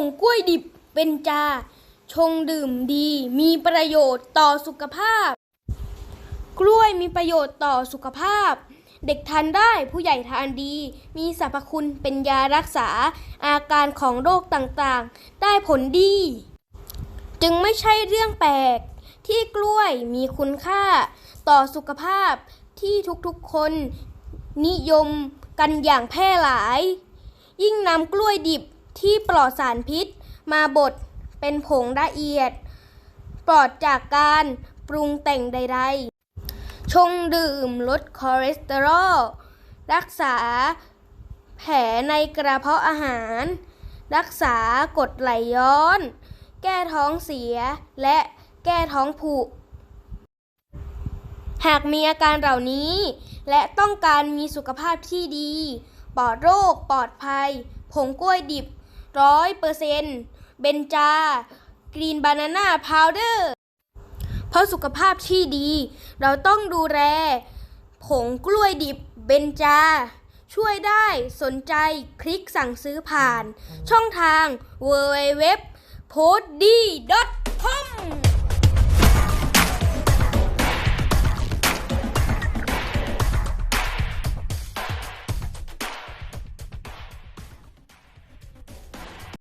งกล้วยดิบเป็นจา ชงดื่มดีมีประโยชน์ต่อสุขภาพ กล้วยมีประโยชน์ต่อสุขภาพ เด็กทานได้ผู้ใหญ่ทานดี มีสรรพคุณเป็นยารักษาอาการของโรคต่างๆ ได้ผลดี จึงไม่ใช่เรื่องแปลก ที่กล้วยมีคุณค่า ต่อสุขภาพที่ทุกๆคนนิยมกันอย่างแพร่หลาย ยิ่งนำกล้วยดิบ ที่ปลอดสารพิษ มาบดเป็นผงละเอียด ปลอดจากการปรุงแต่งใด ๆ ชงดื่มลดคอเลสเตอรอล รักษาแผลในกระเพาะอาหาร รักษากรดไหลย้อน แก้ท้องเสียและแก้ท้องผูกหากมีอาการเหล่านี้ และต้องการมีสุขภาพที่ดี ปลอดโรค ปลอดภัย ผงกล้วยดิบ ร้อยเปอร์เซนต์เบนจากรีนบานาน่าพาวเดอร์เพราะสุขภาพที่ดี เราต้องดูแลผงกล้วยดิบเบนจา ช่วยได้สนใจคลิกสั่งซื้อผ่าน ช่องทาง w w w p o d d y c o m